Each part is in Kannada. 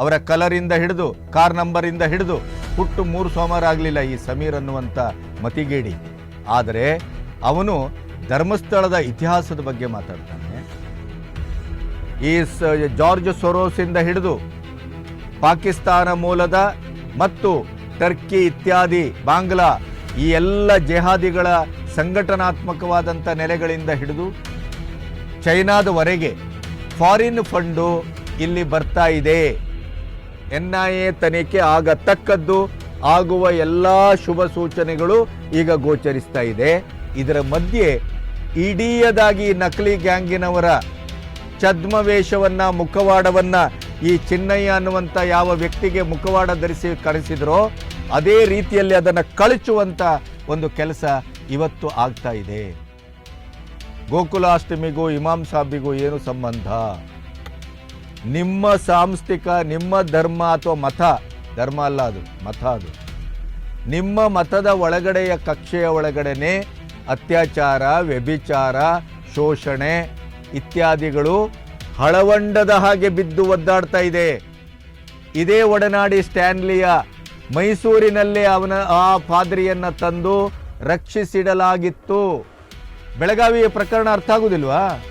ಅವರ ಕಲರಿಂದ ಹಿಡಿದು, ಕಾರ್ ನಂಬರಿಂದ ಹಿಡಿದು ಹುಟ್ಟು ಮೂರು ಸೋಮವಾರ ಆಗಲಿಲ್ಲ ಈ ಸಮೀರ್ ಅನ್ನುವಂಥ ಮತಿಗೇಡಿ. ಆದರೆ ಅವನು ಧರ್ಮಸ್ಥಳದ ಇತಿಹಾಸದ ಬಗ್ಗೆ ಮಾತಾಡ್ತಾನೆ. ಈ ಜಾರ್ಜ್ ಸೊರೋಸಿಂದ ಹಿಡಿದು ಪಾಕಿಸ್ತಾನ ಮೂಲದ ಮತ್ತು ಟರ್ಕಿ ಇತ್ಯಾದಿ ಬಾಂಗ್ಲಾ ಈ ಎಲ್ಲ ಜೆಹಾದಿಗಳ ಸಂಘಟನಾತ್ಮಕವಾದಂಥ ನೆಲೆಗಳಿಂದ ಹಿಡಿದು ಚೈನಾದವರೆಗೆ ಫಾರಿನ್ ಫಂಡು ಇಲ್ಲಿ ಬರ್ತಾ ಇದೆ. ಎನ್ ಐ ಎ ತನಿಖೆ ಆಗತಕ್ಕದ್ದು ಆಗುವ ಎಲ್ಲ ಶುಭ ಸೂಚನೆಗಳು ಈಗ ಗೋಚರಿಸ್ತಾ ಇದೆ. ಇದರ ಮಧ್ಯೆ ಇಡೀಯದಾಗಿ ನಕಲಿ ಗ್ಯಾಂಗಿನವರ ಛದ್ಮವೇಷವನ್ನ, ಮುಖವಾಡವನ್ನ ಈ ಚಿನ್ನಯ್ಯ ಅನ್ನುವಂಥ ಯಾವ ವ್ಯಕ್ತಿಗೆ ಮುಖವಾಡ ಧರಿಸಿ ಕರೆಸಿದ್ರೋ ಅದೇ ರೀತಿಯಲ್ಲಿ ಅದನ್ನು ಕಳಚುವಂತ ಒಂದು ಕೆಲಸ ಇವತ್ತು ಆಗ್ತಾ ಇದೆ. ಗೋಕುಲಾಷ್ಟಮಿಗೂ ಇಮಾಮ್ ಸಾಬಿಗೂ ಏನು ಸಂಬಂಧ? ನಿಮ್ಮ ಸಾಂಸ್ಥಿಕ, ನಿಮ್ಮ ಧರ್ಮ ಅಥವಾ ಮತ, ಧರ್ಮ ಅಲ್ಲ ಅದು, ಮತ ಅದು. ನಿಮ್ಮ ಮತದ ಒಳಗಡೆಯ ಕಕ್ಷೆಯ ಒಳಗಡೆನೆ ಅತ್ಯಾಚಾರ, ವ್ಯಭಿಚಾರ, ಶೋಷಣೆ ಇತ್ಯಾದಿಗಳು ಹಳವಂಡದ ಹಾಗೆ ಬಿದ್ದು ಒದ್ದಾಡ್ತಾ ಇದೆ. ಇದೇ ಒಡನಾಡಿ ಸ್ಟ್ಯಾನ್ಲಿಯ ಮೈಸೂರಿನಲ್ಲಿ ಅವನ ಆ ಪಾದ್ರಿಯನ್ನು ತಂದು ರಕ್ಷಿಸಿಡಲಾಗಿತ್ತು. ಬೆಳಗಾವಿಯ ಪ್ರಕರಣ ಅರ್ಥ ಆಗುದಿಲ್ವಾ?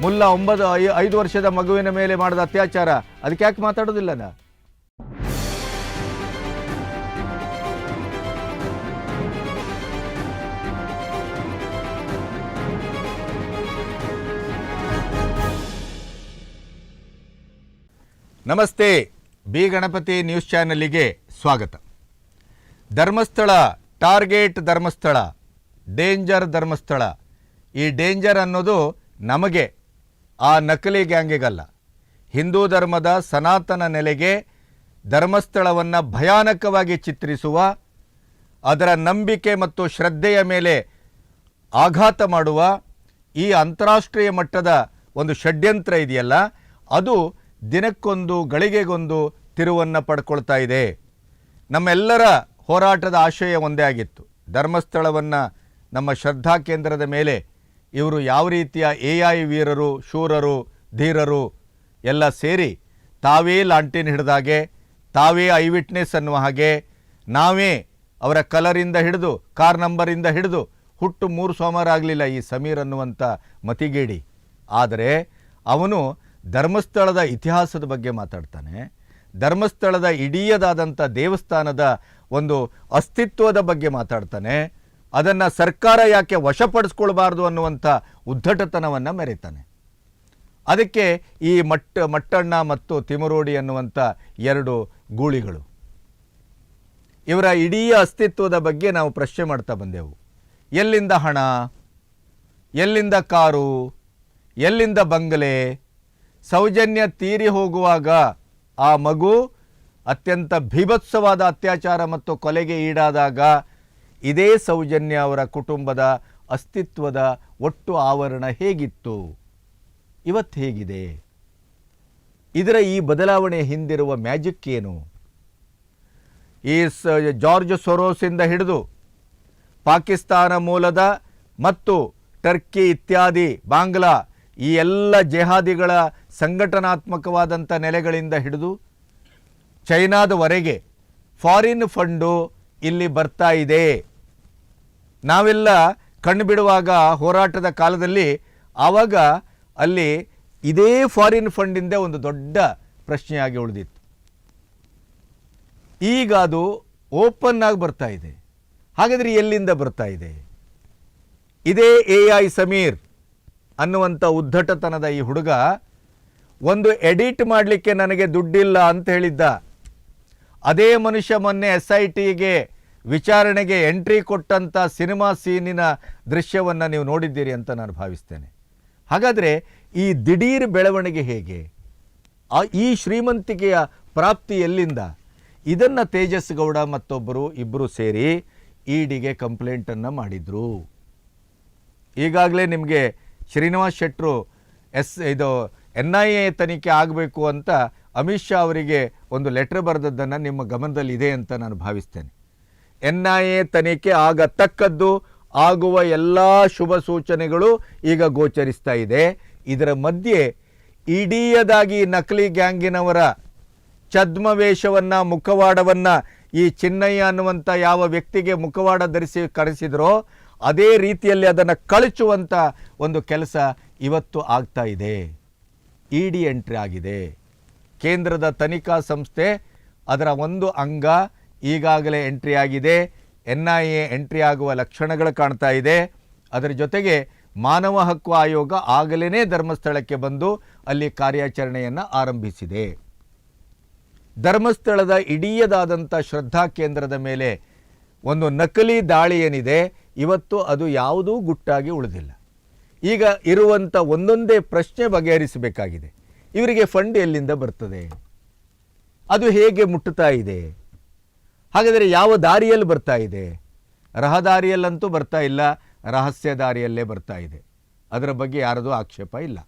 ಮುಲ್ಲ ಒಂಬತ್ತು ಐದು ವರ್ಷದ ಮಗುವಿನ ಮೇಲೆ ಮಾಡಿದ ಅತ್ಯಾಚಾರ. ಅದಕ್ಕೆ ಯಾಕೆ ಮಾತಾಡೋದಿಲ್ಲ ನಾ? ನಮಸ್ತೆ. ಬಿ ಗಣಪತಿ ನ್ಯೂಸ್ ಚಾನಲಿಗೆ ಸ್ವಾಗತ. Dharmasthala, target Dharmasthala, danger Dharmasthala. ಈ ಡೇಂಜರ್ ಅನ್ನೋದು ನಮಗೆ ಆ ನಕಲಿ ಗ್ಯಾಂಗಿಗಲ್ಲ. ಹಿಂದೂ ಧರ್ಮದ ಸನಾತನ ನೆಲೆಗೆ ಧರ್ಮಸ್ಥಳವನ್ನು ಭಯಾನಕವಾಗಿ ಚಿತ್ರಿಸುವ, ಅದರ ನಂಬಿಕೆ ಮತ್ತು ಶ್ರದ್ಧೆಯ ಮೇಲೆ ಆಘಾತ ಮಾಡುವ ಈ ಅಂತಾರಾಷ್ಟ್ರೀಯ ಮಟ್ಟದ ಒಂದು ಷಡ್ಯಂತ್ರ ಇದೆಯಲ್ಲ, ಅದು ದಿನಕ್ಕೊಂದು ಗಳಿಗೆಗೊಂದು ತಿರುವನ್ನು ಪಡ್ಕೊಳ್ತಾ ಇದೆ. ನಮ್ಮೆಲ್ಲರ ಹೋರಾಟದ ಆಶಯ ಒಂದೇ ಆಗಿತ್ತು. ಧರ್ಮಸ್ಥಳವನ್ನು ನಮ್ಮ ಶ್ರದ್ಧಾ ಕೇಂದ್ರದ ಮೇಲೆ ಇವರು ಯಾವ ರೀತಿಯ ಎ ಐ ವೀರರು, ಶೂರರು, ಧೀರರು ಎಲ್ಲ ಸೇರಿ ತಾವೇ ಲಾಂಟಿನ್ ಹಿಡಿದಾಗೆ ತಾವೇ ಐ ವಿಟ್ನೆಸ್ ಅನ್ನುವ ಹಾಗೆ, ನಾವೇ ಅವರ ಕಲರಿಂದ ಹಿಡಿದು, ಕಾರ್ ನಂಬರಿಂದ ಹಿಡಿದು ಹುಟ್ಟು ಮೂರು ಸೋಮವಾರ ಆಗಲಿಲ್ಲ ಈ ಸಮೀರ್ ಅನ್ನುವಂಥ ಮತಿಗೇಡಿ. ಆದರೆ ಅವನು ಧರ್ಮಸ್ಥಳದ ಇತಿಹಾಸದ ಬಗ್ಗೆ ಮಾತಾಡ್ತಾನೆ. ಧರ್ಮಸ್ಥಳದ ಇಡೀಯದಾದಂಥ ದೇವಸ್ಥಾನದ ಒಂದು ಅಸ್ತಿತ್ವದ ಬಗ್ಗೆ ಮಾತಾಡ್ತಾನೆ. ಅದನ್ನು ಸರ್ಕಾರ ಯಾಕೆ ವಶಪಡಿಸ್ಕೊಳ್ಬಾರ್ದು ಅನ್ನುವಂಥ ಉದ್ದಟತನವನ್ನು ಮೆರೀತಾನೆ. ಅದಕ್ಕೆ ಈ ಮಟ್ಟ, ಮಟ್ಟಣ್ಣ ಮತ್ತು ತಿಮರೋಡಿ ಅನ್ನುವಂಥ ಎರಡು ಗೂಳಿಗಳು. ಇವರ ಇಡೀ ಅಸ್ತಿತ್ವದ ಬಗ್ಗೆ ನಾವು ಪ್ರಶ್ನೆ ಮಾಡ್ತಾ ಬಂದೆವು. ಎಲ್ಲಿಂದ ಹಣ? ಎಲ್ಲಿಂದ ಕಾರು? ಎಲ್ಲಿಂದ ಬಂಗಲೆ? ಸೌಜನ್ಯ ತೀರಿ ಹೋಗುವಾಗ ಆ ಮಗು ಅತ್ಯಂತ ಭೀಭತ್ಸವಾದ ಅತ್ಯಾಚಾರ ಮತ್ತು ಕೊಲೆಗೆ ಈಡಾದಾಗ ಇದೇ ಸೌಜನ್ಯ ಅವರ ಕುಟುಂಬದ ಅಸ್ತಿತ್ವದ ಒಟ್ಟು ಆವರಣ ಹೇಗಿತ್ತು? ಇವತ್ತು ಹೇಗಿದೆ? ಇದರ ಈ ಬದಲಾವಣೆ ಹಿಂದಿರುವ ಮ್ಯಾಜಿಕ್ ಏನು? ಈ ಸ ಜಾರ್ಜ್ ಸೊರೋಸಿಂದ ಹಿಡಿದು ಪಾಕಿಸ್ತಾನ ಮೂಲದ ಮತ್ತು ಟರ್ಕಿ ಇತ್ಯಾದಿ ಬಾಂಗ್ಲಾ ಈ ಎಲ್ಲ ಜೆಹಾದಿಗಳ ಸಂಘಟನಾತ್ಮಕವಾದಂಥ ನೆಲೆಗಳಿಂದ ಹಿಡಿದು ಚೈನಾದವರೆಗೆ ಫಾರಿನ್ ಫಂಡು ಇಲ್ಲಿ ಬರ್ತಾ ಇದೆ. ನಾವೆಲ್ಲ ಕಣ್ಣು ಬಿಡುವಾಗ ಹೋರಾಟದ ಕಾಲದಲ್ಲಿ ಆವಾಗ ಅಲ್ಲಿ ಇದೇ ಫಾರಿನ್ ಫಂಡಿಂದ ಒಂದು ದೊಡ್ಡ ಪ್ರಶ್ನೆಯಾಗಿ ಉಳಿದಿತ್ತು. ಈಗ ಅದು ಓಪನ್ ಆಗಿ ಬರ್ತಾ ಇದೆ. ಹಾಗಾದರೆ ಎಲ್ಲಿಂದ ಬರ್ತಾ ಇದೆ? ಇದೇ ಎ ಐ ಸಮೀರ್ ಅನ್ನುವಂಥ ಉದ್ದಟತನದ ಈ ಹುಡುಗ ಒಂದು ಎಡಿಟ್ ಮಾಡಲಿಕ್ಕೆ ನನಗೆ ದುಡ್ಡಿಲ್ಲ ಅಂತ ಹೇಳಿದ್ದ. ಅದೇ ಮನುಷ್ಯ ಮೊನ್ನೆ ಎಸ್ ಐ ಟಿಗೆ ವಿಚಾರಣೆಗೆ ಎಂಟ್ರಿ ಕೊಟ್ಟಂಥ ಸಿನಿಮಾ ಸೀನಿನ ದೃಶ್ಯವನ್ನು ನೀವು ನೋಡಿದ್ದೀರಿ ಅಂತ ನಾನು ಭಾವಿಸ್ತೇನೆ. ಹಾಗಾದರೆ ಈ ದಿಢೀರ್ ಬೆಳವಣಿಗೆ ಹೇಗೆ? ಈ ಶ್ರೀಮಂತಿಕೆಯ ಪ್ರಾಪ್ತಿ ಎಲ್ಲಿಂದ? ಇದನ್ನು ತೇಜಸ್ ಗೌಡ ಮತ್ತೊಬ್ಬರು ಇಬ್ಬರು ಸೇರಿ ಇಡಿಗೆ ಕಂಪ್ಲೇಂಟನ್ನು ಮಾಡಿದರು. ಈಗಾಗಲೇ ನಿಮಗೆ ಶ್ರೀನಿವಾಸ್ ಶೆಟ್ಟರು ಎಸ್, ಇದು ಎನ್ ಐ ಎ ತನಿಖೆ ಆಗಬೇಕು ಅಂತ ಅಮಿತ್ ಶಾ ಅವರಿಗೆ ಒಂದು ಲೆಟ್ರ್ ಬರೆದದ್ದನ್ನು ನಿಮ್ಮ ಗಮನದಲ್ಲಿ ಇದೆ ಅಂತ ನಾನು ಭಾವಿಸ್ತೇನೆ. ಎನ್ ಐ ಎ ತನಿಖೆ ಆಗತಕ್ಕದ್ದು ಆಗುವ ಎಲ್ಲ ಶುಭ ಸೂಚನೆಗಳು ಈಗ ಗೋಚರಿಸ್ತಾ ಇದೆ. ಇದರ ಮಧ್ಯೆ ಇಡೀಯದಾಗಿ ನಕಲಿ ಗ್ಯಾಂಗಿನವರ ಛದ್ಮವೇಷವನ್ನು, ಮುಖವಾಡವನ್ನು ಈ ಚಿನ್ನಯ್ಯ ಅನ್ನುವಂಥ ಯಾವ ವ್ಯಕ್ತಿಗೆ ಮುಖವಾಡ ಧರಿಸಿ ಕರೆಸಿದ್ರೋ ಅದೇ ರೀತಿಯಲ್ಲಿ ಅದನ್ನು ಕಳಚುವಂಥ ಒಂದು ಕೆಲಸ ಇವತ್ತು ಆಗ್ತಾ ಇದೆ. ಇ ಡಿ ಎಂಟ್ರಿ ಆಗಿದೆ. ಕೇಂದ್ರದ ತನಿಖಾ ಸಂಸ್ಥೆ ಅದರ ಒಂದು ಅಂಗ ಈಗಾಗಲೇ ಎಂಟ್ರಿ ಆಗಿದೆ. ಎನ್ ಐ ಎ ಎಂಟ್ರಿ ಆಗುವ ಲಕ್ಷಣಗಳು ಕಾಣ್ತಾ ಇದೆ. ಅದರ ಜೊತೆಗೆ ಮಾನವ ಹಕ್ಕು ಆಯೋಗ ಆಗಲೇ ಧರ್ಮಸ್ಥಳಕ್ಕೆ ಬಂದು ಅಲ್ಲಿ ಕಾರ್ಯಾಚರಣೆಯನ್ನು ಆರಂಭಿಸಿದೆ. ಧರ್ಮಸ್ಥಳದ ಇಡೀಯದಾದಂಥ ಶ್ರದ್ಧಾ ಕೇಂದ್ರದ ಮೇಲೆ ಒಂದು ನಕಲಿ ದಾಳಿ ಏನಿದೆ, ಇವತ್ತು ಅದು ಯಾವುದೂ ಗುಟ್ಟಾಗಿ ಉಳಿದಿಲ್ಲ. ಈಗ ಇರುವಂಥ ಒಂದೊಂದೇ ಪ್ರಶ್ನೆ ಬಗೆಹರಿಸಬೇಕಾಗಿದೆ. ಇವರಿಗೆ ಫಂಡ್ ಎಲ್ಲಿಂದ ಬರ್ತದೆ? ಅದು ಹೇಗೆ ಮುಟ್ಟುತ್ತಾ ಇದೆ? ಹಾಗಾದರೆ ಯಾವ ದಾರಿಯಲ್ಲಿ ಬರ್ತಾ ಇದೆ? ರಹದಾರಿಯಲ್ಲಂತೂ ಬರ್ತಾ ಇಲ್ಲ, ರಹಸ್ಯ ದಾರಿಯಲ್ಲೇ ಬರ್ತಾ ಇದೆ. ಅದರ ಬಗ್ಗೆ ಯಾರದೂ ಆಕ್ಷೇಪ ಇಲ್ಲ.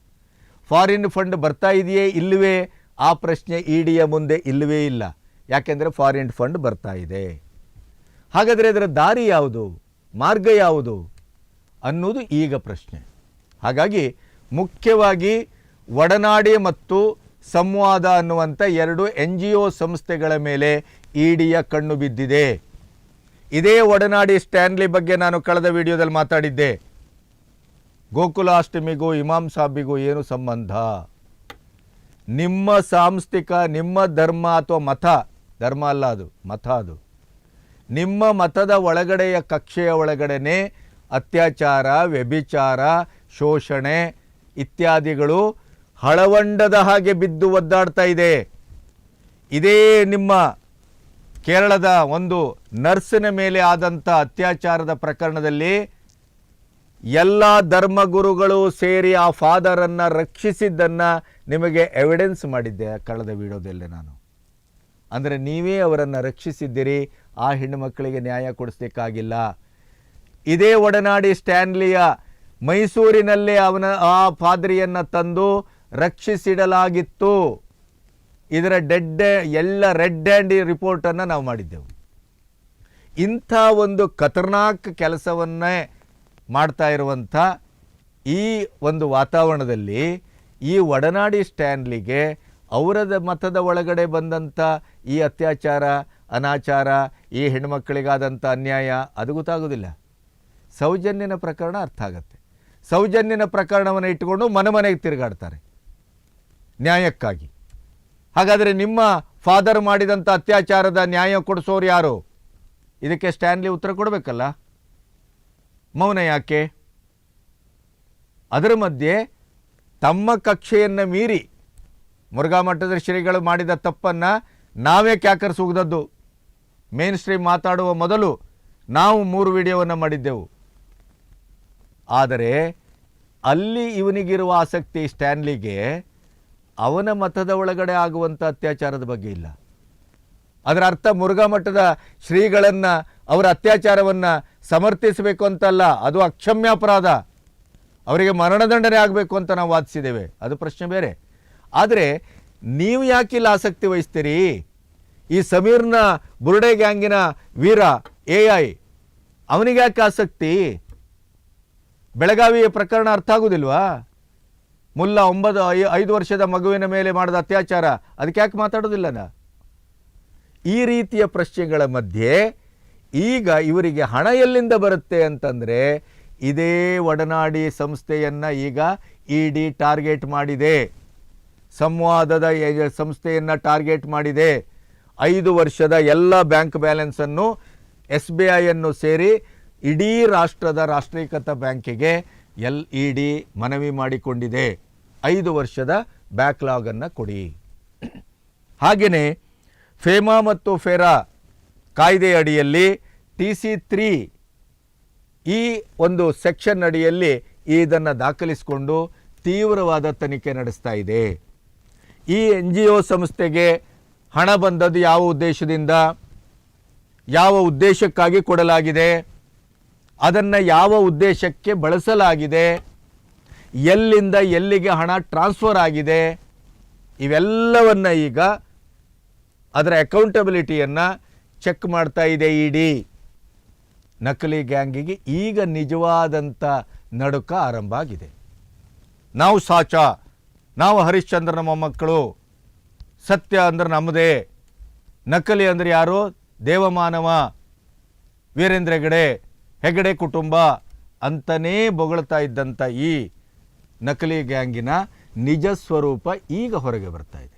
ಫಾರಿನ್ ಫಂಡ್ ಬರ್ತಾ ಇದೆಯೇ ಇಲ್ಲವೇ? ಆ ಪ್ರಶ್ನೆ ಇಡಿಯ ಮುಂದೆ ಇಲ್ಲವೇ ಇಲ್ಲ. ಯಾಕೆಂದರೆ ಫಾರಿನ್ ಫಂಡ್ ಬರ್ತಾ ಇದೆ. ಹಾಗಾದರೆ ಅದರ ದಾರಿ ಯಾವುದು? ಮಾರ್ಗ ಯಾವುದು? ಅನ್ನೋದು ಈಗ ಪ್ರಶ್ನೆ. ಹಾಗಾಗಿ ಮುಖ್ಯವಾಗಿ ಒಡನಾಡಿ ಮತ್ತು ಸಂವಾದ ಅನ್ನುವಂಥ ಎರಡು ಎನ್ ಜಿ ಒ ಸಂಸ್ಥೆಗಳ ಮೇಲೆ ಇಡಿಯ ಕಣ್ಣು ಬಿದ್ದಿದೆ. ಇದೇ ಒಡನಾಡಿ ಸ್ಟ್ಯಾನ್ಲಿ ಬಗ್ಗೆ ನಾನು ಕಳೆದ ವಿಡಿಯೋದಲ್ಲಿ ಮಾತಾಡಿದ್ದೆ. ಗೋಕುಲಾಷ್ಟಮಿಗೂ ಇಮಾಮ್ ಸಾಬಿಗೂ ಏನು ಸಂಬಂಧ? ನಿಮ್ಮ ಸಾಂಸ್ಥಿಕ, ನಿಮ್ಮ ಧರ್ಮ ಅಥವಾ ಮತ, ಧರ್ಮ ಅಲ್ಲ ಅದು, ಮತ ಅದು. ನಿಮ್ಮ ಮತದ ಒಳಗಡೆಯ ಕಕ್ಷೆಯ ಒಳಗಡೆನೆ ಅತ್ಯಾಚಾರ, ವ್ಯಭಿಚಾರ, ಶೋಷಣೆ ಇತ್ಯಾದಿಗಳು ಹಳವಂಡದ ಹಾಗೆ ಬಿದ್ದು ಒದ್ದಾಡ್ತಾ ಇದೆ. ಇದೇ ನಿಮ್ಮ ಕೇರಳದ ಒಂದು ನರ್ಸಿನ ಮೇಲೆ ಆದಂಥ ಅತ್ಯಾಚಾರದ ಪ್ರಕರಣದಲ್ಲಿ ಎಲ್ಲ ಧರ್ಮಗುರುಗಳು ಸೇರಿ ಆ ಫಾದರನ್ನು ರಕ್ಷಿಸಿದ್ದನ್ನು ನಿಮಗೆ ಎವಿಡೆನ್ಸ್ ಮಾಡಿದ್ದೆ ಕಳೆದ ವಿಡಿಯೋದಲ್ಲಿ ನಾನು. ಅಂದರೆ ನೀವೇ ಅವರನ್ನು ರಕ್ಷಿಸಿದ್ದೀರಿ, ಆ ಹೆಣ್ಣುಮಕ್ಕಳಿಗೆ ನ್ಯಾಯ ಕೊಡಿಸ್ಲಿಕ್ಕಾಗಿಲ್ಲ. ಇದೇ ಒಡನಾಡಿ ಸ್ಟ್ಯಾನ್ಲಿಯ ಮೈಸೂರಿನಲ್ಲೇ ಅವನ, ಆ ಪಾದ್ರಿಯನ್ನು ತಂದು ರಕ್ಷಿಸಿಡಲಾಗಿತ್ತು. ಇದರ ಡೆಡ್ ಎಲ್ಲ ರೆಡ್ ಆ್ಯಂಡ್ ರಿಪೋರ್ಟನ್ನು ನಾವು ಮಾಡಿದ್ದೆವು. ಇಂಥ ಒಂದು ಖತರ್ನಾಕ್ ಕೆಲಸವನ್ನೇ ಮಾಡ್ತಾ ಇರುವಂಥ ಈ ಒಂದು ವಾತಾವರಣದಲ್ಲಿ ಈ ಒಡನಾಡಿ ಸ್ಟ್ಯಾನ್ಲಿಗೆ ಅವರದ ಮತದ ಒಳಗಡೆ ಬಂದಂಥ ಈ ಅತ್ಯಾಚಾರ, ಅನಾಚಾರ, ಈ ಹೆಣ್ಮಕ್ಕಳಿಗಾದಂಥ ಅನ್ಯಾಯ ಅದು ಗೊತ್ತಾಗೋದಿಲ್ಲ. ಸೌಜನ್ಯನ ಪ್ರಕರಣ ಅರ್ಥ ಆಗುತ್ತೆ. ಸೌಜನ್ಯನ ಪ್ರಕರಣವನ್ನು ಇಟ್ಟುಕೊಂಡು ಮನೆ ಮನೆಗೆ ತಿರುಗಾಡ್ತಾರೆ. ನ್ಯಾಯಕ್ಕಾಗಿ. ಹಾಗಾದರೆ ನಿಮ್ಮ ಫಾದರ್ ಮಾಡಿದಂಥ ಅತ್ಯಾಚಾರದ ನ್ಯಾಯ ಕೊಡಿಸೋರು ಯಾರು? ಇದಕ್ಕೆ ಸ್ಟ್ಯಾನ್ಲಿ ಉತ್ತರ ಕೊಡಬೇಕಲ್ಲ? ಮೌನ ಯಾಕೆ? ಅದರ ಮಧ್ಯೆ ತಮ್ಮ ಕಕ್ಷೆಯನ್ನು ಮೀರಿ ಮುರುಘಾ ಮಠದ ಶ್ರೀಗಳು ಮಾಡಿದ ತಪ್ಪನ್ನು ನಾವೇ ಕ್ಯಾಕರಿಸುವುದದ್ದು ಮೇನ್ ಸ್ಟ್ರೀಮ್ ಮಾತಾಡುವ ಮೊದಲು ನಾವು ಮೂರು ವಿಡಿಯೋವನ್ನು ಮಾಡಿದ್ದೆವು. ಆದರೆ ಅಲ್ಲಿ ಇವನಿಗಿರುವ ಆಸಕ್ತಿ ಸ್ಟ್ಯಾನ್ಲಿಗೆ ಅವನ ಮತದ ಒಳಗಡೆ ಆಗುವಂಥ ಅತ್ಯಾಚಾರದ ಬಗ್ಗೆ ಇಲ್ಲ. ಅದರ ಅರ್ಥ ಮುರುಘಾ ಮಠದ ಶ್ರೀಗಳನ್ನು ಅವರ ಅತ್ಯಾಚಾರವನ್ನು ಸಮರ್ಥಿಸಬೇಕು ಅಂತಲ್ಲ, ಅದು ಅಕ್ಷಮ್ಯಾಪರಾಧ. ಅವರಿಗೆ ಮರಣದಂಡನೆ ಆಗಬೇಕು ಅಂತ ನಾವು ವಾದಿಸಿದ್ದೇವೆ. ಅದು ಪ್ರಶ್ನೆ ಬೇರೆ. ಆದರೆ ನೀವು ಯಾಕೆ ಇಲ್ಲಿ ಆಸಕ್ತಿ ವಹಿಸ್ತೀರಿ? ಈ ಸಮೀರ್ನ ಬುರುಡೆ ಗ್ಯಾಂಗಿನ ವೀರ ಎ ಐ ಅವನಿಗೆ ಯಾಕೆ ಆಸಕ್ತಿ? ಬೆಳಗಾವಿಯ ಪ್ರಕರಣ ಅರ್ಥ ಆಗುದಿಲ್ವಾ? ಮುಲ್ಲ ಒಂಬತ್ತು ಐದು ವರ್ಷದ ಮಗುವಿನ ಮೇಲೆ ಮಾಡಿದ ಅತ್ಯಾಚಾರ, ಅದಕ್ಕೆ ಯಾಕೆ ಮಾತಾಡೋದಿಲ್ಲ ನಾ ಈ ರೀತಿಯ ಪ್ರಶ್ನೆಗಳ ಮಧ್ಯೆ ಈಗ ಇವರಿಗೆ ಹಣ ಎಲ್ಲಿಂದ ಬರುತ್ತೆ ಅಂತಂದರೆ ಇದೇ ಒಡನಾಡಿ ಸಂಸ್ಥೆಯನ್ನು ಈಗ ಇ ಡಿ ಟಾರ್ಗೆಟ್ ಮಾಡಿದೆ. ಸಂವಾದದ ಸಂಸ್ಥೆಯನ್ನು ಟಾರ್ಗೆಟ್ ಮಾಡಿದೆ. ಐದು ವರ್ಷದ ಎಲ್ಲ ಬ್ಯಾಂಕ್ ಬ್ಯಾಲೆನ್ಸನ್ನು ಎಸ್ ಬಿ ಐಯನ್ನು ಸೇರಿ ಇಡೀ ರಾಷ್ಟ್ರದ ರಾಷ್ಟ್ರೀಕೃತ ಬ್ಯಾಂಕಿಗೆ ಎಲ್ ಇ ಡಿ ಮನವಿ ಮಾಡಿಕೊಂಡಿದೆ. ಐದು ವರ್ಷದ ಬ್ಯಾಕ್ಲಾಗನ್ನು ಕೊಡಿ. ಹಾಗೆಯೇ ಫೇಮಾ ಮತ್ತು ಫೆರಾ ಕಾಯ್ದೆ ಅಡಿಯಲ್ಲಿ ಟಿ ಸಿ ತ್ರೀ ಈ ಒಂದು ಸೆಕ್ಷನ್ ಅಡಿಯಲ್ಲಿ ಇದನ್ನು ದಾಖಲಿಸಿಕೊಂಡು ತೀವ್ರವಾದ ತನಿಖೆ ನಡೆಸ್ತಾ ಇದೆ. ಈ ಎನ್ ಜಿ ಒ ಸಂಸ್ಥೆಗೆ ಹಣ ಬಂದದ್ದು ಯಾವ ಉದ್ದೇಶದಿಂದ? ಯಾವ ಉದ್ದೇಶಕ್ಕಾಗಿ ಕೊಡಲಾಗಿದೆ? ಅದನ್ನು ಯಾವ ಉದ್ದೇಶಕ್ಕೆ ಬಳಸಲಾಗಿದೆ? ಎಲ್ಲಿಂದ ಎಲ್ಲಿಗೆ ಹಣ ಟ್ರಾನ್ಸ್ಫರ್ ಆಗಿದೆ? ಇವೆಲ್ಲವನ್ನು ಈಗ ಅದರ ಅಕೌಂಟಬಿಲಿಟಿಯನ್ನು ಚೆಕ್ ಮಾಡ್ತಾ ಇದೆ ಇಡಿ. ನಕಲಿ ಗ್ಯಾಂಗಿಗೆ ಈಗ ನಿಜವಾದಂಥ ನಡುಕ ಆರಂಭ ಆಗಿದೆ. ನಾವು ಸಾಚ, ನಾವು ಹರಿಶ್ಚಂದ್ರನ ಮೊಮ್ಮಕ್ಕಳು ಸತ್ಯ ಅಂದ್ರೆ ನಮ್ಮದೇ ನಕಲಿ ಅಂದರೆ ಯಾರು? ದೇವಮಾನವ, ವೀರೇಂದ್ರ ಹೆಗಡೆ ಹೆಗಡೆ ಕುಟುಂಬ ಅಂತನೇ ಬೊಗಳ್ತಾ ಇದ್ದಂಥ ಈ ನಕಲಿ ಗ್ಯಾಂಗಿನ ನಿಜ ಸ್ವರೂಪ ಈಗ ಹೊರಗೆ ಬರ್ತಾ ಇದೆ.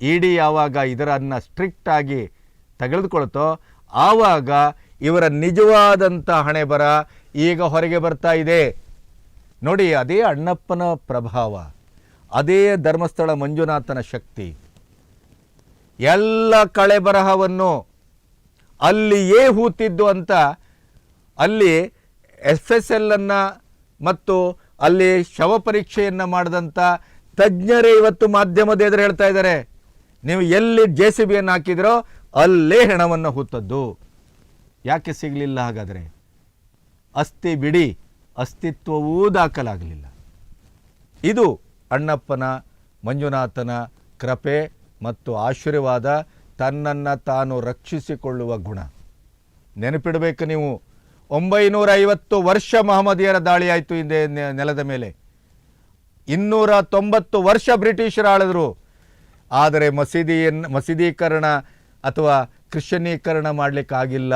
ಇಡಿ ಯಾವಾಗ ಇದರನ್ನು ಸ್ಟ್ರಿಕ್ಟ್ ಆಗಿ ತೆಗೆದುಕೊಳ್ತೋ ಆವಾಗ ಇವರ ನಿಜವಾದಂಥ ಹಣೆ ಬರ ಈಗ ಹೊರಗೆ ಬರ್ತಾ ಇದೆ. ನೋಡಿ, ಅದೇ ಅಣ್ಣಪ್ಪನ ಪ್ರಭಾವ, ಅದೇ ಧರ್ಮಸ್ಥಳ ಮಂಜುನಾಥನ ಶಕ್ತಿ. ಎಲ್ಲ ಕಳೆ ಬರಹವನ್ನು ಅಲ್ಲಿಯೇ ಹೂತಿದ್ದು ಅಂತ ಅಲ್ಲಿ ಎಸ್ ಎಸ್ ಎಲ್ ಅನ್ನು ಮತ್ತು ಅಲ್ಲಿ ಶವ ಪರೀಕ್ಷೆಯನ್ನು ಮಾಡಿದಂಥ ತಜ್ಞರೇ ಇವತ್ತು ಮಾಧ್ಯಮದ ಎದುರು ಹೇಳ್ತಾ ಇದ್ದಾರೆ. ನೀವು ಎಲ್ಲಿ ಜೆ ಸಿ ಬಿಯನ್ನು ಹಾಕಿದ್ರೋ ಅಲ್ಲೇ ಹೆಣವನ್ನು ಹೂತದ್ದು. ಯಾಕೆ ಸಿಗಲಿಲ್ಲ ಹಾಗಾದರೆ? ಅಸ್ಥಿ ಬಿಡಿ, ಅಸ್ತಿತ್ವವೂ ದಾಖಲಾಗಲಿಲ್ಲ. ಇದು ಅಣ್ಣಪ್ಪನ, ಮಂಜುನಾಥನ ಕೃಪೆ ಮತ್ತು ಆಶೀರ್ವಾದ ತನ್ನನ್ನು ತಾನು ರಕ್ಷಿಸಿಕೊಳ್ಳುವ ಗುಣ. ನೆನಪಿಡಬೇಕು ನೀವು. ಒಂಬೈನೂರ ಐವತ್ತು ವರ್ಷ ಮಹಮ್ಮದಿಯರ ದಾಳಿಯಾಯಿತು ಹಿಂದೆ ನೆಲದ ಮೇಲೆ. ಇನ್ನೂರ ತೊಂಬತ್ತು ವರ್ಷ ಬ್ರಿಟಿಷರು ಆಳಿದ್ರು. ಆದರೆ ಮಸೀದಿಯನ್ನು ಮಸೀದೀಕರಣ ಅಥವಾ ಕ್ರಿಶ್ಚನೀಕರಣ ಮಾಡಲಿಕ್ಕಾಗಿಲ್ಲ.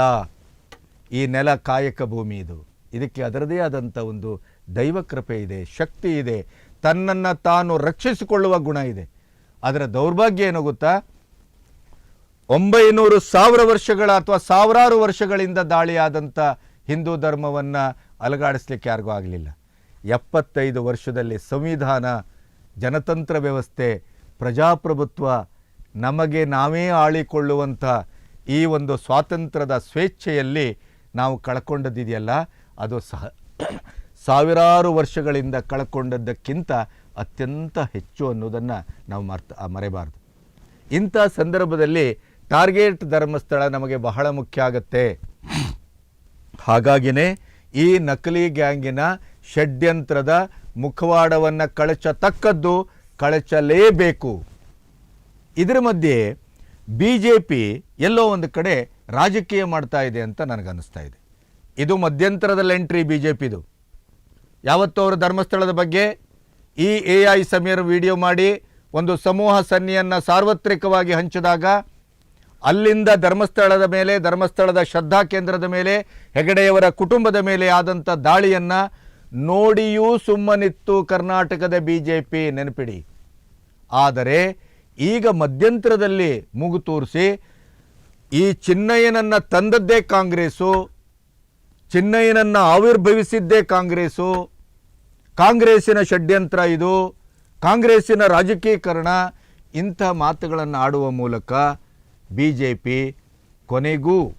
ಈ ನೆಲ ಕಾಯಕ ಭೂಮಿ ಇದು. ಇದಕ್ಕೆ ಅದರದೇ ಆದಂಥ ಒಂದು ದೈವ ಕೃಪೆ ಇದೆ, ಶಕ್ತಿ ಇದೆ. ತನ್ನನ್ನು ತಾನು ರಕ್ಷಿಸಿಕೊಳ್ಳುವ ಗುಣ ಇದೆ. ಅದರ ದೌರ್ಭಾಗ್ಯ ಏನು ಗೊತ್ತಾ? ಒಂಬೈನೂರು ಸಾವಿರ ವರ್ಷಗಳ ಅಥವಾ ಸಾವಿರಾರು ವರ್ಷಗಳಿಂದ ದಾಳಿಯಾದಂಥ ಹಿಂದೂ ಧರ್ಮವನ್ನು ಅಲಗಾಡಿಸ್ಲಿಕ್ಕೆ ಯಾರಿಗೂ ಆಗಲಿಲ್ಲ. ಎಪ್ಪತ್ತೈದು ವರ್ಷದಲ್ಲಿ ಸಂವಿಧಾನ, ಜನತಂತ್ರ ವ್ಯವಸ್ಥೆ, ಪ್ರಜಾಪ್ರಭುತ್ವ ನಮಗೆ ನಾವೇ ಆಳಿಕೊಳ್ಳುವಂಥ ಈ ಒಂದು ಸ್ವಾತಂತ್ರ್ಯದ ಸ್ವೇಚ್ಛೆಯಲ್ಲಿ ನಾವು ಕಳ್ಕೊಂಡದ್ದಿದೆಯಲ್ಲ ಅದು ಸಹ ಸಾವಿರಾರು ವರ್ಷಗಳಿಂದ ಕಳ್ಕೊಂಡದ್ದಕ್ಕಿಂತ ಅತ್ಯಂತ ಹೆಚ್ಚು ಅನ್ನೋದನ್ನು ನಾವು ಮರ್ತ ಮರೆಯಬಾರ್ದು ಇಂಥ ಸಂದರ್ಭದಲ್ಲಿ ಟಾರ್ಗೆಟ್ ಧರ್ಮಸ್ಥಳ ನಮಗೆ ಬಹಳ ಮುಖ್ಯ ಆಗತ್ತೆ. ಹಾಗಾಗಿನೇ ಈ ನಕಲಿ ಗ್ಯಾಂಗಿನ ಷಡ್ಯಂತ್ರದ ಮುಖವಾಡವನ್ನು ಕಳಚತಕ್ಕದ್ದು ಕಳಚಲೇಬೇಕು. ಇದರ ಮಧ್ಯೆ ಬಿ ಜೆ ಪಿ ಎಲ್ಲೋ ಒಂದು ಕಡೆ ರಾಜಕೀಯ ಮಾಡ್ತಾ ಇದೆ ಅಂತ ನನಗನ್ನಿಸ್ತಾ ಇದೆ. ಇದು ಮಧ್ಯಂತರದಲ್ಲಿ ಎಂಟ್ರಿ ಬಿ ಜೆ ಪಿದು ಯಾವತ್ತೂ ಅವರು ಧರ್ಮಸ್ಥಳದ ಬಗ್ಗೆ ಈ ಎ ಐ ಸಮೀರ್ ವಿಡಿಯೋ ಮಾಡಿ ಒಂದು ಸಮೂಹ ಸನ್ನಿಯನ್ನು ಸಾರ್ವತ್ರಿಕವಾಗಿ ಹಂಚಿದಾಗ ಅಲ್ಲಿಂದ ಧರ್ಮಸ್ಥಳದ ಮೇಲೆ, ಧರ್ಮಸ್ಥಳದ ಶ್ರದ್ಧಾ ಕೇಂದ್ರದ ಮೇಲೆ, ಹೆಗಡೆಯವರ ಕುಟುಂಬದ ಮೇಲೆ ಆದಂಥ ದಾಳಿಯನ್ನು ನೋಡಿಯೂ ಸುಮ್ಮನಿತ್ತು ಕರ್ನಾಟಕದ ಬಿ ಜೆ ಪಿ ನೆನಪಿಡಿ. ಆದರೆ ಈಗ ಮಧ್ಯಂತರದಲ್ಲಿ ಮೂಗು ತೋರಿಸಿ, ಈ ಚಿನ್ನಯ್ಯನನ್ನು ತಂದದ್ದೇ ಕಾಂಗ್ರೆಸ್ಸು, ಚಿನ್ನಯ್ಯನನ್ನು ಆವಿರ್ಭವಿಸಿದ್ದೇ ಕಾಂಗ್ರೆಸ್ಸು, ಕಾಂಗ್ರೆಸ್ಸಿನ ಷಡ್ಯಂತ್ರ ಇದು, ಕಾಂಗ್ರೆಸ್ಸಿನ ರಾಜಕೀಕರಣ ಇಂಥ ಮಾತುಗಳನ್ನು ಆಡುವ ಮೂಲಕ ಬಿ ಜೆ ಪಿ ಕೊನೆಗೂ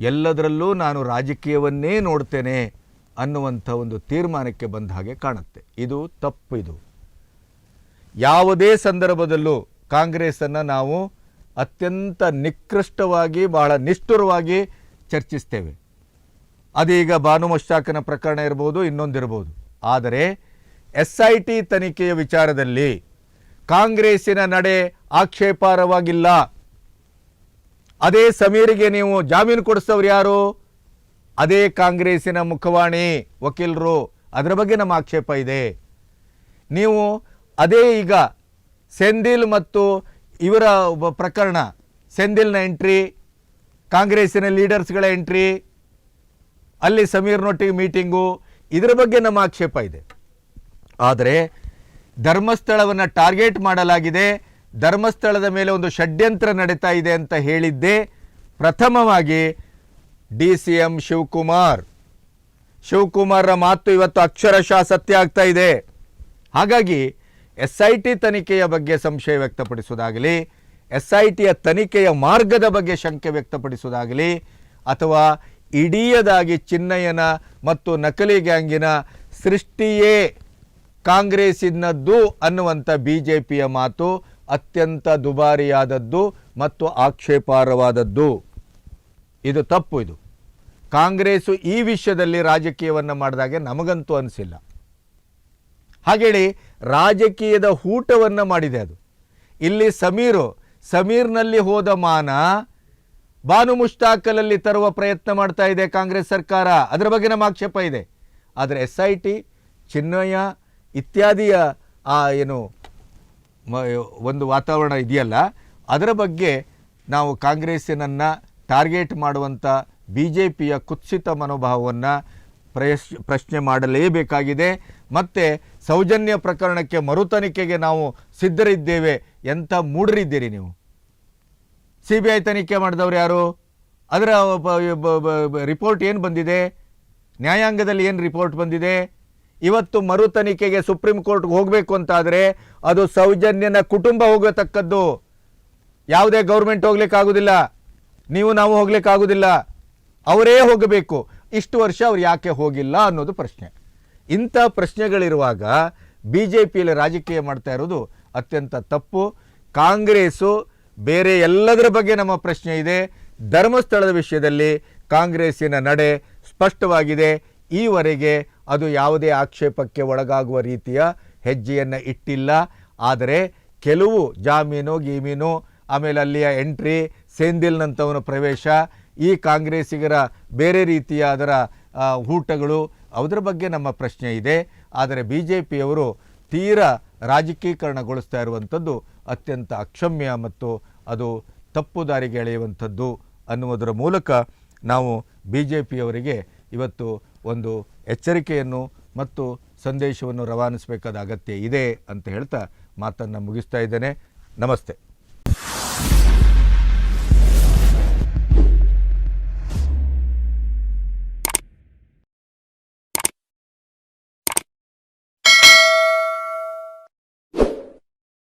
ಎಲ್ಲದರಲ್ಲೂ ನಾನು ರಾಜಕೀಯವನ್ನೇ ನೋಡ್ತೇನೆ ಅನ್ನುವಂಥ ಒಂದು ತೀರ್ಮಾನಕ್ಕೆ ಬಂದ ಹಾಗೆ ಕಾಣುತ್ತೆ. ಇದು ತಪ್ಪು ಇದು. ಯಾವುದೇ ಸಂದರ್ಭದಲ್ಲೂ ಕಾಂಗ್ರೆಸ್ಸನ್ನು ನಾವು ಅತ್ಯಂತ ನಿಕೃಷ್ಟವಾಗಿ, ಬಹಳ ನಿಷ್ಠುರವಾಗಿ ಚರ್ಚಿಸ್ತೇವೆ. ಅದೀಗ ಭಾನು ಮಶ್ತಾಕನ ಪ್ರಕರಣ ಇರ್ಬೋದು ಇನ್ನೊಂದಿರ್ಬೋದು ಆದರೆ ಎಸ್ ಐ ಟಿ ತನಿಖೆಯ ವಿಚಾರದಲ್ಲಿ ಕಾಂಗ್ರೆಸ್ಸಿನ ನಡೆ ಆಕ್ಷೇಪಾರ್ಹವಾಗಿಲ್ಲ. ಅದೇ ಸಮೀರಿಗೆ ನೀವು ಜಾಮೀನು ಕೊಡಿಸ್ತವ್ರು ಯಾರು? ಅದೇ ಕಾಂಗ್ರೆಸ್ಸಿನ ಮುಖವಾಣಿ ವಕೀಲರು. ಅದರ ಬಗ್ಗೆ ನಮ್ಮ ಆಕ್ಷೇಪ ಇದೆ. ನೀವು ಅದೇ ಈಗ ಸೆಂದಿಲ್ ಮತ್ತು ಇವರ ಪ್ರಕರಣ, ಸೆಂದಿಲ್ನ ಎಂಟ್ರಿ, ಕಾಂಗ್ರೆಸ್ಸಿನ ಲೀಡರ್ಸ್ಗಳ ಎಂಟ್ರಿ, ಅಲ್ಲಿ ಸಮೀರ್ನೊಟ್ಟಿಗೆ ಮೀಟಿಂಗು, ಇದರ ಬಗ್ಗೆ ನಮ್ಮ ಆಕ್ಷೇಪ ಇದೆ. ಆದರೆ ಧರ್ಮಸ್ಥಳವನ್ನು ಟಾರ್ಗೆಟ್ ಮಾಡಲಾಗಿದೆ. ಧರ್ಮಸ್ಥಳದ ಮೇಲೆ ಒಂದು ಷಡ್ಯಂತ್ರ ನಡೀತಾ ಇದೆ ಅಂತ ಹೇಳಿದ್ದೇ ಪ್ರಥಮವಾಗಿ ಡಿ ಸಿ ಎಂ ಶಿವಕುಮಾರ್. ಶಿವಕುಮಾರ್ರ ಮಾತು ಇವತ್ತು ಅಕ್ಷರಶಃ ಸತ್ಯ ಆಗ್ತಾ ಇದೆ. ಹಾಗಾಗಿ ಎಸ್ ಐ ಟಿ ತನಿಖೆಯ ಬಗ್ಗೆ ಸಂಶಯ ವ್ಯಕ್ತಪಡಿಸುವುದಾಗಲಿ ಎಸ್ ಐ ಟಿಯ ತನಿಖೆಯ ಮಾರ್ಗದ ಬಗ್ಗೆ ಶಂಕೆ ವ್ಯಕ್ತಪಡಿಸುವುದಾಗಲಿ, ಅಥವಾ ಇಡೀಯದಾಗಿ ಚಿನ್ನಯ್ಯನ ಮತ್ತು ನಕಲಿ ಗ್ಯಾಂಗಿನ ಸೃಷ್ಟಿಯೇ ಕಾಂಗ್ರೆಸ್ಸಿನದ್ದು ಅನ್ನುವಂಥ ಬಿ ಜೆ ಪಿಯ ಮಾತು ಅತ್ಯಂತ ದುಬಾರಿಯಾದದ್ದು ಮತ್ತು ಆಕ್ಷೇಪಾರ್ಹವಾದದ್ದು. ಇದು ತಪ್ಪು ಇದು. ಕಾಂಗ್ರೆಸ್ಸು ಈ ವಿಷಯದಲ್ಲಿ ರಾಜಕೀಯವನ್ನು ಮಾಡಿದಾಗೆ ನಮಗಂತೂ ಅನಿಸಿಲ್ಲ. ಹಾಗೇಳಿ ರಾಜಕೀಯದ ಹೂಟವನ್ನು ಮಾಡಿದೆ ಅದು. ಇಲ್ಲಿ ಸಮೀರು, ಸಮೀರ್ನಲ್ಲಿ ಹೋದ ಮಾನ ಬಾನು ಮುಷ್ತಾಕಲಲ್ಲಿ ತರುವ ಪ್ರಯತ್ನ ಮಾಡ್ತಾ ಇದೆ ಕಾಂಗ್ರೆಸ್ ಸರ್ಕಾರ. ಅದರ ಬಗ್ಗೆ ನಮ್ಮ ಆಕ್ಷೇಪ ಇದೆ. ಆದರೆ ಎಸ್ ಐ ಟಿ, ಚಿನ್ನಯ್ಯ ಇತ್ಯಾದಿಯ ಆ ಏನು ಒಂದು ವಾತಾವರಣ ಇದೆಯಲ್ಲ, ಅದರ ಬಗ್ಗೆ ನಾವು ಕಾಂಗ್ರೆಸ್ಸಿನನ್ನು ಟಾರ್ಗೆಟ್ ಮಾಡುವಂಥ ಬಿ ಜೆ ಪಿಯ ಕುತ್ಸಿತ ಮನೋಭಾವವನ್ನು ಪ್ರಯಶ್, ಪ್ರಶ್ನೆ ಮಾಡಲೇಬೇಕಾಗಿದೆ. ಮತ್ತು ಸೌಜನ್ಯ ಪ್ರಕರಣಕ್ಕೆ ಮರುತನಿಖೆಗೆ ನಾವು ಸಿದ್ಧರಿದ್ದೇವೆ ಎಂಥ ಮೂಡರಿದ್ದೀರಿ ನೀವು? ಸಿ ಬಿ ಐ ತನಿಖೆ ಮಾಡಿದವ್ರು ಯಾರು? ಅದರ ರಿಪೋರ್ಟ್ ಏನು ಬಂದಿದೆ? ನ್ಯಾಯಾಂಗದಲ್ಲಿ ಏನು ರಿಪೋರ್ಟ್ ಬಂದಿದೆ? ಇವತ್ತು ಮರು ತನಿಖೆಗೆ ಸುಪ್ರೀಂ ಕೋರ್ಟ್ಗೆ ಹೋಗಬೇಕು ಅಂತಾದರೆ ಅದು ಸೌಜನ್ಯನ ಕುಟುಂಬ ಹೋಗತಕ್ಕದ್ದು. ಯಾವುದೇ ಗೌರ್ಮೆಂಟ್ ಹೋಗ್ಲಿಕ್ಕಾಗೋದಿಲ್ಲ ನೀವು ನಾವು ಹೋಗ್ಲಿಕ್ಕಾಗೋದಿಲ್ಲ ಅವರೇ ಹೋಗಬೇಕು. ಇಷ್ಟು ವರ್ಷ ಅವ್ರು ಯಾಕೆ ಹೋಗಿಲ್ಲ ಅನ್ನೋದು ಪ್ರಶ್ನೆ. ಇಂಥ ಪ್ರಶ್ನೆಗಳಿರುವಾಗ ಬಿ ಜೆ ಪಿಯಲ್ಲಿ ರಾಜಕೀಯ ಮಾಡ್ತಾ ಇರೋದು ಅತ್ಯಂತ ತಪ್ಪು. ಕಾಂಗ್ರೆಸ್ಸು ಬೇರೆ ಎಲ್ಲದರ ಬಗ್ಗೆ ನಮ್ಮ ಪ್ರಶ್ನೆ ಇದೆ. ಧರ್ಮಸ್ಥಳದ ವಿಷಯದಲ್ಲಿ ಕಾಂಗ್ರೆಸ್ಸಿನ ನಡೆ ಸ್ಪಷ್ಟವಾಗಿದೆ. ಈವರೆಗೆ ಅದು ಯಾವುದೇ ಆಕ್ಷೇಪಕ್ಕೆ ಒಳಗಾಗುವ ರೀತಿಯ ಹೆಜ್ಜೆಯನ್ನು ಇಟ್ಟಿಲ್ಲ. ಆದರೆ ಕೆಲವು ಜಾಮೀನು, ಗೀಮೀನು, ಆಮೇಲೆ ಅಲ್ಲಿಯ ಎಂಟ್ರಿ, ಸೇಂದಿಲ್ನಂಥವನ ಪ್ರವೇಶ, ಈ ಕಾಂಗ್ರೆಸ್ಸಿಗರ ಬೇರೆ ರೀತಿಯ ಅದರ ಊಟಗಳು ಅದರ ಬಗ್ಗೆ ನಮ್ಮ ಪ್ರಶ್ನೆ ಇದೆ. ಆದರೆ ಬಿ ಜೆ ಪಿಯವರು ತೀರ ರಾಜಕೀಕರಣಗೊಳಿಸ್ತಾ ಇರುವಂಥದ್ದು ಅತ್ಯಂತ ಅಕ್ಷಮ್ಯ ಮತ್ತು ಅದು ತಪ್ಪು ದಾರಿಗೆ ಎಳೆಯುವಂಥದ್ದು ಅನ್ನುವುದರ ಮೂಲಕ ನಾವು ಬಿ ಜೆ ಪಿಯವರಿಗೆ ಇವತ್ತು ಒಂದು ಎಚ್ಚರಿಕೆಯನ್ನು ಮತ್ತು ಸಂದೇಶವನ್ನು ರವಾನಿಸಬೇಕಾದ ಅಗತ್ಯ ಇದೆ ಅಂತ ಹೇಳ್ತಾ ಮಾತನ್ನು ಮುಗಿಸ್ತಾ ಇದ್ದೇನೆ. ನಮಸ್ತೆ.